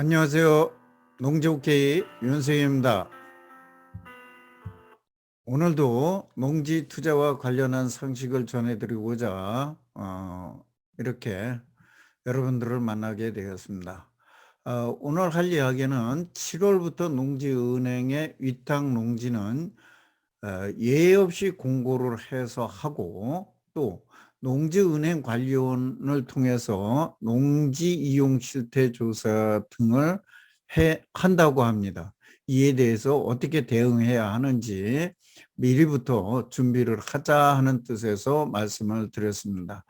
안녕하세요. 농지오케이 윤생입니다. 오늘도 농지 투자와 관련한 상식을 전해드리고자 어, 이렇게 여러분들을 만나게 되었습니다. 어, 오늘 할 이야기는 7월부터 농지은행의 위탁 농지는 어, 예외 없이 공고를 해서 하고 또 농지은행 관리원을 통해서 농지 이용 실태 조사 등을 해 한다고 합니다. 이에 대해서 어떻게 대응해야 하는지 미리부터 준비를 하자 하는 뜻에서 말씀을 드렸습니다.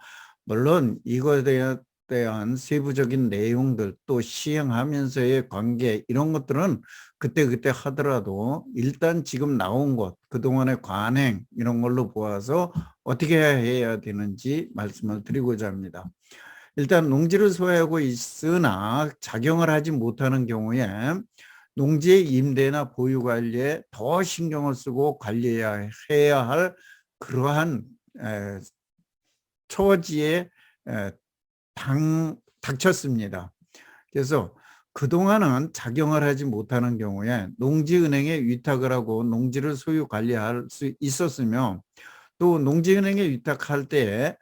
물론 이거에 대한 대한 세부적인 내용들 또 시행하면서의 관계 이런 것들은 그때 그때 하더라도 일단 지금 나온 것 그동안의 관행 이런 걸로 보아서 어떻게 해야 되는지 말씀을 드리고자 합니다. 일단 농지를 소유하고 있으나 작용을 하지 못하는 경우에 농지의 임대나 보유 관리에 더 신경을 쓰고 관리해야 해야 할 그러한 에, 처지에 에, 당, 닥쳤습니다. 그래서 그동안은 작용을 하지 못하는 경우에 농지은행에 위탁을 하고 농지를 소유 관리할 수 있었으며 또 농지은행에 위탁할 때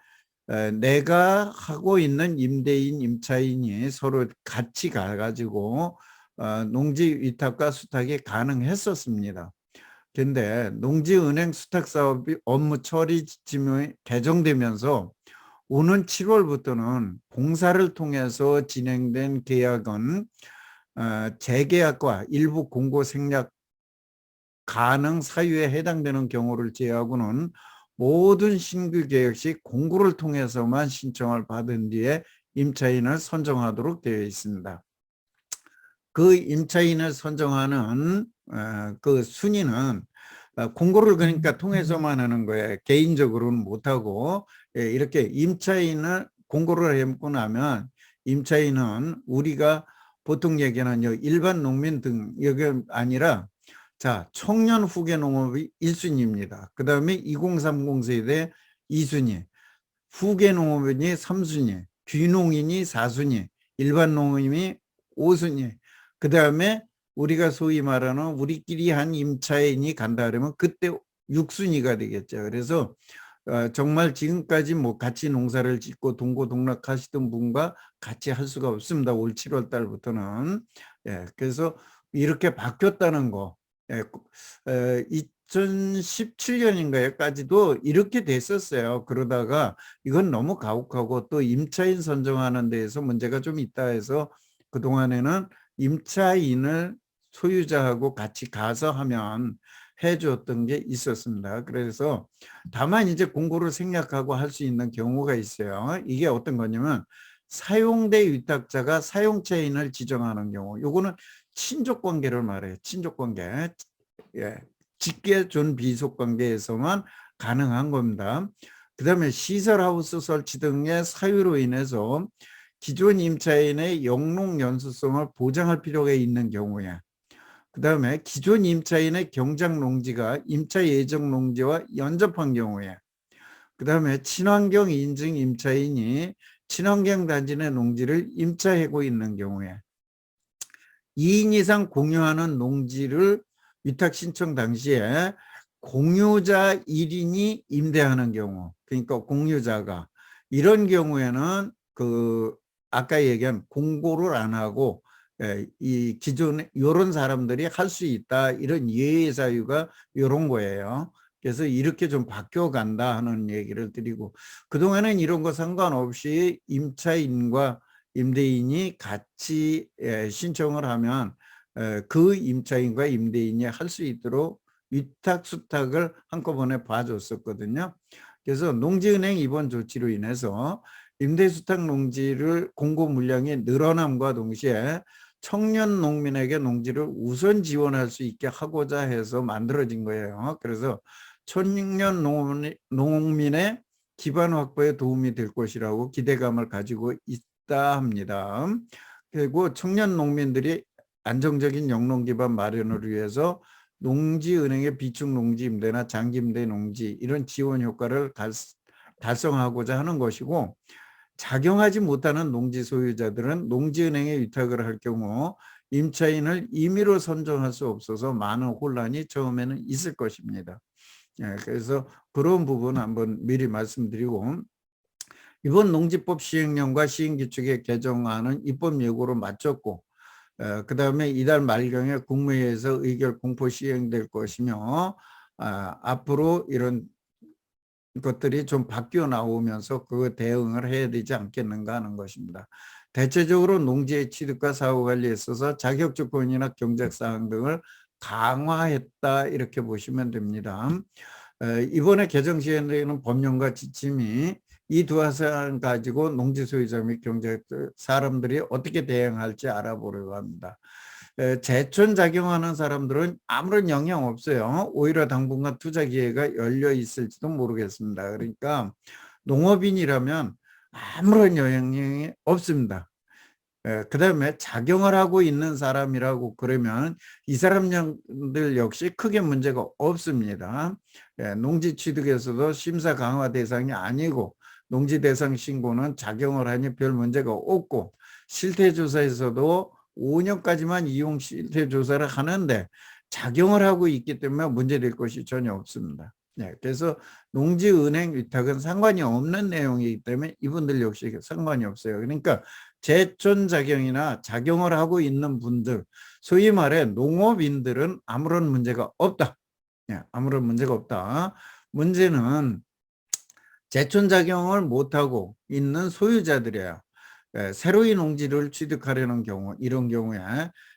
내가 하고 있는 임대인, 임차인이 서로 같이 가가지고 어, 농지 위탁과 수탁이 가능했었습니다. 근데 농지은행 수탁 사업이 업무 처리 지침이 개정되면서 오는 7월부터는 봉사를 통해서 진행된 계약은 어, 재계약과 일부 공고 생략 가능 사유에 해당되는 경우를 제외하고는 모든 신규 계약 시 공고를 통해서만 신청을 받은 뒤에 임차인을 선정하도록 되어 있습니다. 그 임차인을 선정하는 어, 그 순위는 어, 공고를 그러니까 통해서만 하는 거예요. 개인적으로는 못하고 예, 이렇게 임차인을 공고를 해고 나면 임차인은 우리가 보통 얘기하는 일반 농민 등 여기 아니라 자 청년 후계 농업이 1순위입니다. 그 다음에 2030 세대 2순위, 후계 농업인이 3순위, 귀농인이 4순위, 일반 농민이 5순위. 그 다음에 우리가 소위 말하는 우리끼리 한 임차인이 간다 그러면 그때 6순위가 되겠죠. 그래서 어, 정말 지금까지 뭐 같이 농사를 짓고 동고동락 하시던 분과 같이 할 수가 없습니다. 올 7월 달부터는. 예, 그래서 이렇게 바뀌었다는 거. 예, 에, 2017년인가요까지도 이렇게 됐었어요. 그러다가 이건 너무 가혹하고 또 임차인 선정하는 데에서 문제가 좀 있다 해서 그동안에는 임차인을 소유자하고 같이 가서 하면 해줬던 게 있었습니다. 그래서 다만 이제 공고를 생략하고 할 수 있는 경우가 있어요. 이게 어떤 거냐면 사용대 위탁자가 사용차인을 지정하는 경우 요거는 친족 관계를 말해요. 친족 관계. 예. 직계 존 비속 관계에서만 가능한 겁니다. 그 다음에 시설하우스 설치 등의 사유로 인해서 기존 임차인의 영농 연수성을 보장할 필요가 있는 경우에 그 다음에 기존 임차인의 경작 농지가 임차 예정 농지와 연접한 경우에 그 다음에 친환경 인증 임차인이 친환경 단지 내 농지를 임차하고 있는 경우에 2인 이상 공유하는 농지를 위탁 신청 당시에 공유자 1인이 임대하는 경우 그러니까 공유자가 이런 경우에는 그 아까 얘기한 공고를 안 하고 예, 이 기존 이런 사람들이 할 수 있다 이런 예외 사유가 이런 거예요. 그래서 이렇게 좀 바뀌어 간다 하는 얘기를 드리고 그동안은 이런 거 상관없이 임차인과 임대인이 같이 예, 신청을 하면 그 임차인과 임대인이 할 수 있도록 위탁 수탁을 한꺼번에 봐줬었거든요. 그래서 농지은행 이번 조치로 인해서 임대수탁 농지를 공고 물량이 늘어남과 동시에 청년 농민에게 농지를 우선 지원할 수 있게 하고자 해서 만들어진 거예요. 그래서 청년 농민의 기반 확보에 도움이 될 것이라고 기대감을 가지고 있다 합니다. 그리고 청년 농민들이 안정적인 영농 기반 마련을 위해서 농지은행의 비축 농지 임대나 장기 임대 농지 이런 지원 효과를 달성하고자 하는 것이고 작용하지 못하는 농지 소유자들은 농지은행에 위탁을 할 경우 임차인을 임의로 선정할 수 없어서 많은 혼란이 처음에는 있을 것입니다. 예, 그래서 그런 부분 한번 미리 말씀드리고 이번 농지법 시행령과 시행규칙의 개정안은 입법 예고로 마쳤고 그 다음에 이달 말경에 국무회의에서 의결 공포 시행될 것이며 아, 앞으로 이런 것들이 좀 바뀌어 나오면서 그 대응을 해야 되지 않겠는가 하는 것입니다. 대체적으로 농지의 취득과 사후 관리에 있어서 자격 조건이나 경작 사항 등을 강화했다 이렇게 보시면 됩니다. 이번에 개정 시행되는 법령과 지침이 이 두 사항 가지고 농지 소유자 및 경제 사람들이 어떻게 대응할지 알아보려고 합니다. 재촌 작용하는 사람들은 아무런 영향 없어요. 오히려 당분간 투자 기회가 열려 있을지도 모르겠습니다. 그러니까 농업인이라면 아무런 영향이 없습니다. 그 다음에 작용을 하고 있는 사람이라고 그러면 이 사람들 역시 크게 문제가 없습니다. 예, 농지 취득에서도 심사 강화 대상이 아니고 농지 대상 신고는 작용을 하니 별 문제가 없고 실태조사에서도 5년까지만 이용 실태 조사를 하는데 작용을 하고 있기 때문에 문제될 것이 전혀 없습니다. 네, 그래서 농지은행 위탁은 상관이 없는 내용이기 때문에 이분들 역시 상관이 없어요. 그러니까 재촌 작용이나 작용을 하고 있는 분들, 소위 말해 농업인들은 아무런 문제가 없다. 네, 아무런 문제가 없다. 문제는 재촌 작용을 못하고 있는 소유자들이에요. 예, 새로이 농지를 취득하려는 경우 이런 경우에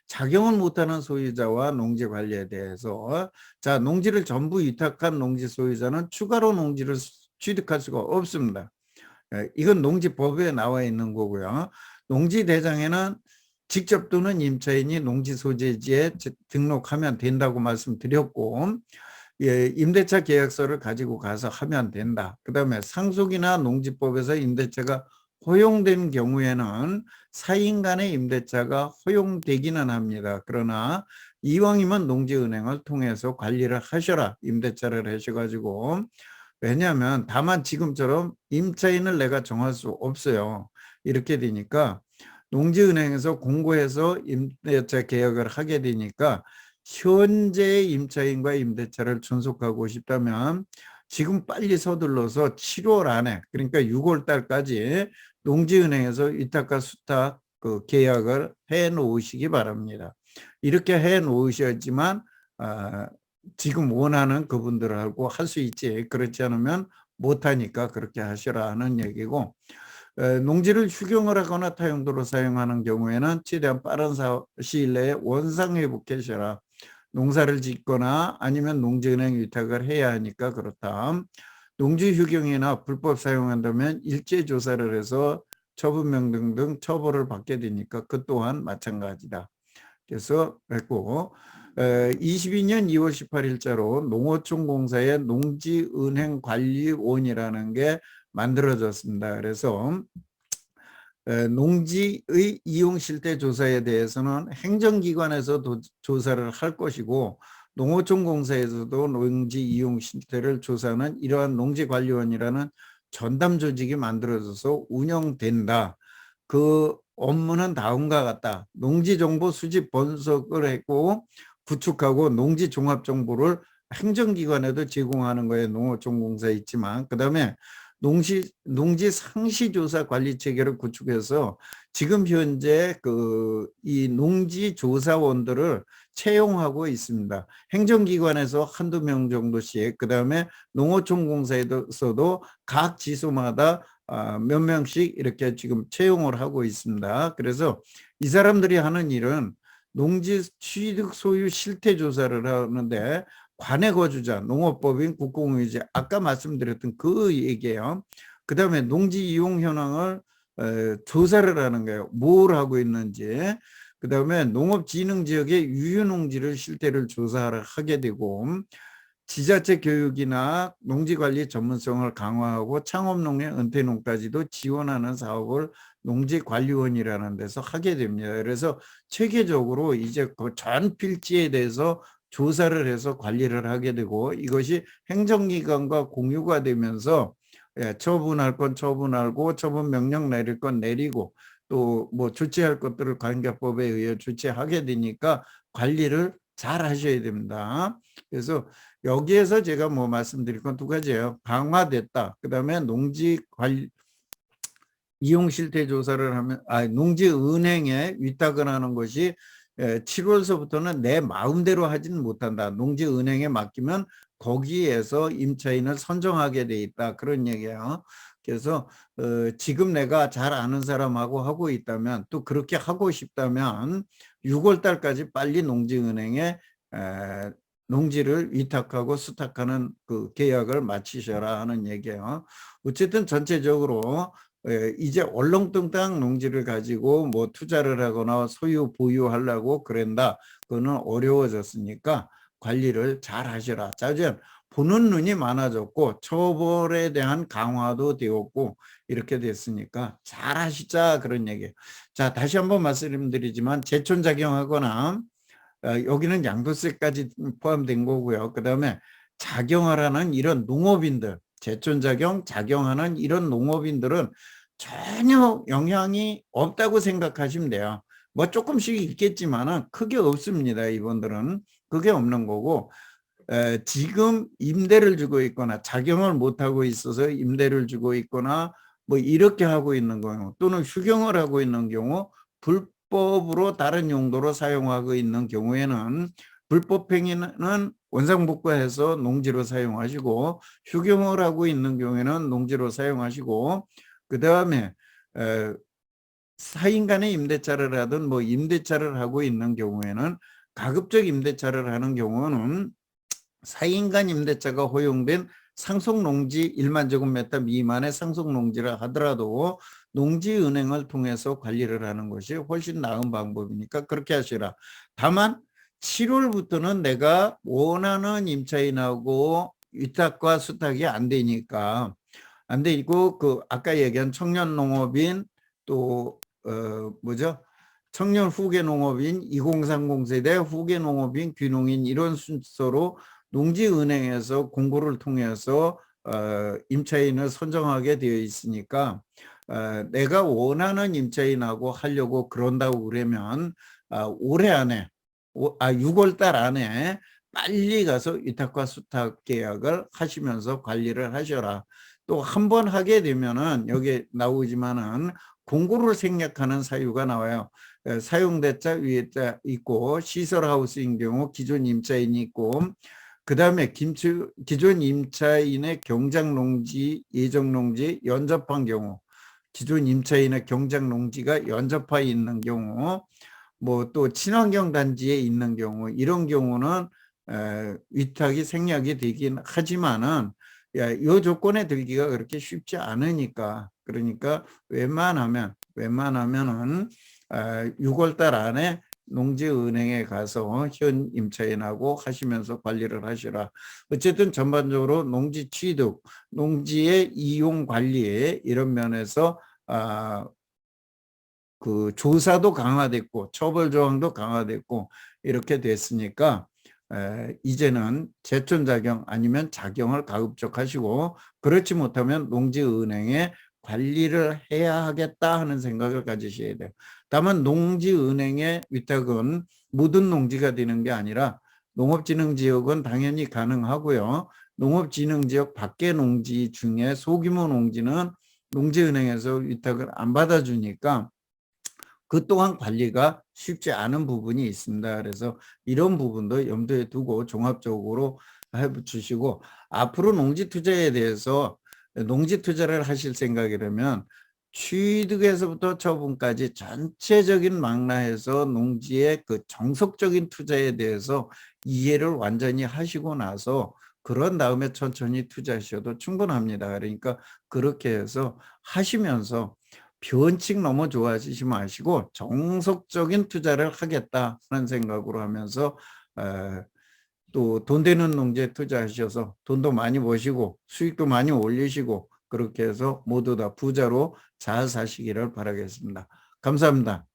작용을 못하는 소유자와 농지 관리에 대해서 자 농지를 전부 위탁한 농지 소유자는 추가로 농지를 취득할 수가 없습니다. 예, 이건 농지법에 나와 있는 거고요. 농지 대장에는 직접 또는 임차인이 농지 소재지에 등록하면 된다고 말씀드렸고 예, 임대차 계약서를 가지고 가서 하면 된다. 그 다음에 상속이나 농지법에서 임대차가 허용된 경우에는 사인 간의 임대차가 허용되기는 합니다. 그러나 이왕이면 농지은행을 통해서 관리를 하셔라. 임대차를 하셔가지고 왜냐하면 다만 지금처럼 임차인을 내가 정할 수 없어요. 이렇게 되니까 농지은행에서 공고해서 임대차 계약을 하게 되니까 현재의 임차인과 임대차를 존속하고 싶다면 지금 빨리 서둘러서 7월 안에 그러니까 6월 달까지 농지은행에서 위탁과 수탁 그 계약을 해 놓으시기 바랍니다. 이렇게 해 놓으셔야지만 아, 지금 원하는 그분들하고 할 수 있지 그렇지 않으면 못하니까 그렇게 하시라 는 얘기고 에, 농지를 휴경을 하거나 타용도로 사용하는 경우에는 최대한 빠른 시일 내에 원상 회복하셔라 농사를 짓거나 아니면 농지은행 위탁을 해야 하니까 그렇다. 농지 휴경이나 불법 사용한다면 일제 조사를 해서 처분명 등등 처벌을 받게 되니까 그 또한 마찬가지다. 그래서 했고 22년 2월 18일자로 농어촌 공사의 농지은행 관리원이라는 게 만들어졌습니다. 그래서 농지의 이용 실태 조사에 대해서는 행정기관에서 도, 조사를 할 것이고 농어촌공사에서도 농지 이용 실태를 조사하는 이러한 농지관리원이라는 전담 조직이 만들어져서 운영된다. 그 업무는 다음과 같다. 농지 정보 수집 분석을 했고 구축하고 농지 종합 정보를 행정기관에도 제공하는 거에 농어촌공사에 있지만 그 다음에 농지 농지 상시 조사 관리 체계를 구축해서 지금 현재 그 이 농지 조사원들을 채용하고 있습니다. 행정기관에서 한두 명 정도씩 그다음에 농어촌 공사에서도 각 지소마다 아, 몇 명씩 이렇게 지금 채용을 하고 있습니다. 그래서 이 사람들이 하는 일은 농지 취득 소유 실태 조사를 하는데 관내 거주자, 농업법인 국공유지 아까 말씀드렸던 그 얘기예요. 그 다음에 농지 이용 현황을 조사를 하는 거예요. 뭘 하고 있는지. 그 다음에 농업진흥지역의 유휴농지를 실태를 조사하게 되고 지자체 교육이나 농지관리 전문성을 강화하고 창업농의 은퇴농까지도 지원하는 사업을 농지관리원이라는 데서 하게 됩니다. 그래서 체계적으로 이제 그 전 필지에 대해서 조사를 해서 관리를 하게 되고 이것이 행정기관과 공유가 되면서 예, 처분할 건 처분하고 처분 명령 내릴 건 내리고 또 뭐 조치할 것들을 관계법에 의해 조치하게 되니까 관리를 잘 하셔야 됩니다. 그래서 여기에서 제가 뭐 말씀드릴 건 두 가지예요. 강화됐다. 그다음에 농지 관리 이용 실태 조사를 하면 아 농지 은행에 위탁을 하는 것이 7월서부터는 내 마음대로 하지는 못한다. 농지 은행에 맡기면 거기에서 임차인을 선정하게 돼 있다. 그런 얘기예요. 그래서 어, 지금 내가 잘 아는 사람하고 하고 있다면 또 그렇게 하고 싶다면 6월 달까지 빨리 농지은행에 에, 농지를 위탁하고 수탁하는 그 계약을 마치셔라 하는 얘기예요. 어쨌든 전체적으로 에, 이제 얼렁뚱땅 농지를 가지고 뭐 투자를 하거나 소유 보유하려고 그런다. 그거는 어려워졌으니까 관리를 잘 하시라. 자, 이제 보는 눈이 많아졌고 처벌에 대한 강화도 되었고 이렇게 됐으니까 잘 하시자 그런 얘기예요. 자, 다시 한번 말씀드리지만 제촌작용하거나 어, 여기는 양도세까지 포함된 거고요. 그 다음에 작용하라는 이런 농업인들, 제촌작용, 작용하는 이런 농업인들은 전혀 영향이 없다고 생각하시면 돼요. 뭐 조금씩 있겠지만은 크게 없습니다. 이분들은 그게 없는 거고 에, 지금 임대를 주고 있거나 작용을 못 하고 있어서 임대를 주고 있거나 뭐 이렇게 하고 있는 경우 또는 휴경을 하고 있는 경우 불법으로 다른 용도로 사용하고 있는 경우에는 불법 행위는 원상복구해서 농지로 사용하시고 휴경을 하고 있는 경우에는 농지로 사용하시고 그 다음에 사인 간의 임대차를 하든 뭐 임대차를 하고 있는 경우에는 가급적 임대차를 하는 경우는 사인간 임대차가 허용된 상속농지 1만 제곱미터 미만의 상속농지를 하더라도 농지은행을 통해서 관리를 하는 것이 훨씬 나은 방법이니까 그렇게 하시라. 다만 7월부터는 내가 원하는 임차인하고 위탁과 수탁이 안 되니까 안 되고 그 아까 얘기한 청년 농업인 또 어, 뭐죠? 청년 후계 농업인 2030 세대 후계 농업인 귀농인 이런 순서로 농지은행에서 공고를 통해서 어, 임차인을 선정하게 되어 있으니까 어, 내가 원하는 임차인하고 하려고 그런다고 그러면 어, 올해 안에 오, 아 6월 달 안에 빨리 가서 위탁과 수탁 계약을 하시면서 관리를 하셔라. 또 한 번 하게 되면은 여기 나오지만은 공고를 생략하는 사유가 나와요. 사용대자 위에자 있고 시설하우스인 경우 기존 임차인이 있고 그 다음에 기존 임차인의 경작농지, 예정농지 연접한 경우 기존 임차인의 경작농지가 연접해 있는 경우 뭐 또 친환경 단지에 있는 경우 이런 경우는 위탁이 생략이 되긴 하지만은 이 조건에 들기가 그렇게 쉽지 않으니까 그러니까 웬만하면 웬만하면은 6월 아, 달 안에 농지은행에 가서 현 임차인하고 하시면서 관리를 하시라. 어쨌든 전반적으로 농지 취득, 농지의 이용 관리에 이런 면에서 아, 그 조사도 강화됐고 처벌 조항도 강화됐고 이렇게 됐으니까 에, 이제는 제촌작용 아니면 작용을 가급적 하시고 그렇지 못하면 농지은행에 관리를 해야 하겠다 하는 생각을 가지셔야 돼요. 다만 농지은행의 위탁은 모든 농지가 되는 게 아니라 농업진흥지역은 당연히 가능하고요. 농업진흥지역 밖의 농지 중에 소규모 농지는 농지은행에서 위탁을 안 받아주니까 그 또한 관리가 쉽지 않은 부분이 있습니다. 그래서 이런 부분도 염두에 두고 종합적으로 해주시고 앞으로 농지 투자에 대해서 농지 투자를 하실 생각이라면 취득에서부터 처분까지 전체적인 망라해서 농지의 그 정석적인 투자에 대해서 이해를 완전히 하시고 나서 그런 다음에 천천히 투자하셔도 충분합니다. 그러니까 그렇게 해서 하시면서 변칙 너무 좋아하시지 마시고 정석적인 투자를 하겠다는 생각으로 하면서 또 돈 되는 농지에 투자하셔서 돈도 많이 버시고 수익도 많이 올리시고 그렇게 해서 모두 다 부자로 잘 사시기를 바라겠습니다. 감사합니다.